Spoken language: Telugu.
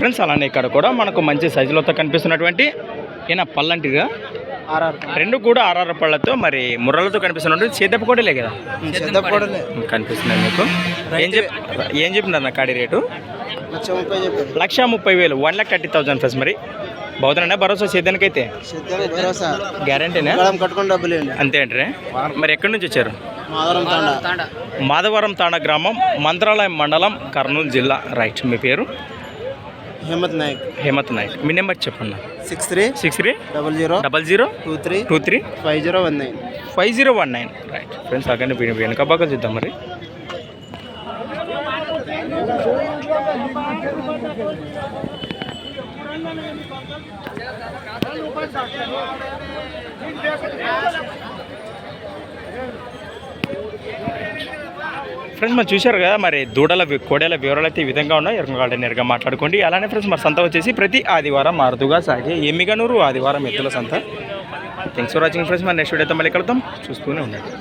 ఫ్రెండ్స్ అలానే ఇక్కడ కూడా మనకు మంచి సైజులతో కనిపిస్తున్నటువంటి ఈయన పల్లంటిగా ఆర్ఆర్ రెండు కూడా ఆర్ఆర్ పళ్ళతో మరి ముర్రలతో కనిపిస్తున్నటువంటి చేదప్ప కూడా కదా? కనిపిస్తున్నాయి మీకు. ఏం చెప్ ఏం చెప్పినారు నా కాడి రేటు? లక్ష ముప్పై వేలు one lakh thirty thousand friends మరి. బౌద్ధనే భరోసా సిద్ధం భరోసా. గ్యారంటీనా? అంతే అంటే మరి ఎక్కడి నుంచి వచ్చారు? మాధవరం తాండా. మాధవరం తాండ గ్రామం మంత్రాలయం మండలం కర్నూలు జిల్లా. రైట్ మీ పేరు? హిమ్మత్ నాయక్. హేమత్ నాయక్. మీ నెంబర్ చెప్పండి six three six three double zero double zero two three two three five zero one nine. Five zero one nine. Right friends అక్కడ వెనుక బాగా చూద్దాం మరి. ఫ్రెండ్స్ మనం చూశారు కదా మరి దూడల వి- కోడెల వివరాలు అయితే ఈ విధంగా ఉన్నాయి. ఎరుకగాడ నేరుగా మాట్లాడుకోండి. అలానే ఫ్రెండ్స్ మరి సంత వచ్చేసి ప్రతి ఆదివారం మారుతుగా సాగే ఎమ్మిగనూరు ఆదివారం ఎద్దుల సంత. థ్యాంక్స్ ఫర్ వాచింగ్ ఫ్రెండ్స్ మరి నెక్స్ట్ వీడియోతో మళ్ళీ కలుద్దాం. చూస్తూనే ఉండండి.